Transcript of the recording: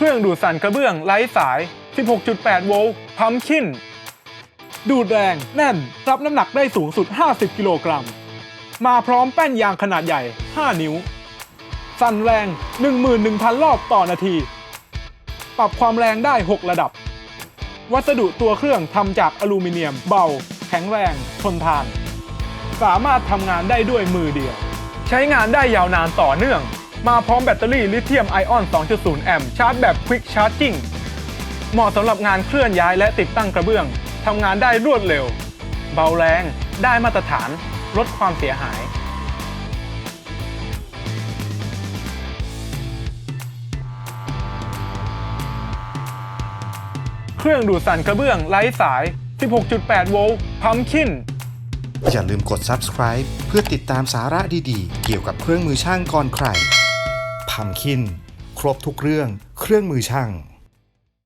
เครื่องดูดสั่นกระเบื้องไร้สาย 16.8 โวลต์พัมคิน ดูดแรงแน่น รับน้ำหนักได้สูงสุด 50 กิโลกรัม มาพร้อมแป้นยางขนาดใหญ่ 5 นิ้ว สั่นแรง 11,000 รอบต่อนาที ปรับความแรงได้ 6 ระดับ วัสดุตัวเครื่องทำจากอลูมิเนียม เบา แข็งแรง ทนทาน สามารถทำงานได้ด้วยมือเดียว ใช้งานได้ยาวนานต่อเนื่อง มาพร้อมแบตเตอรี่ลิเธียมไอออน 2.0 แอมป์ชาร์จแบบ Quick Charging เหมาะสำหรับงานเคลื่อนย้ายและติดตั้งกระเบื้องทำงานได้รวดเร็ว เบาแรง ได้มาตรฐาน ลดความเสียหาย เครื่องดูดสั่นกระเบื้องไร้สาย 16.8 โวลต์พัมคินอย่าลืมกด subscribe เพื่อติดตามสาระดีๆ เกี่ยวกับเครื่องมือช่างก่อนใคร พัมคิน ครบทุกเรื่อง เครื่องมือช่าง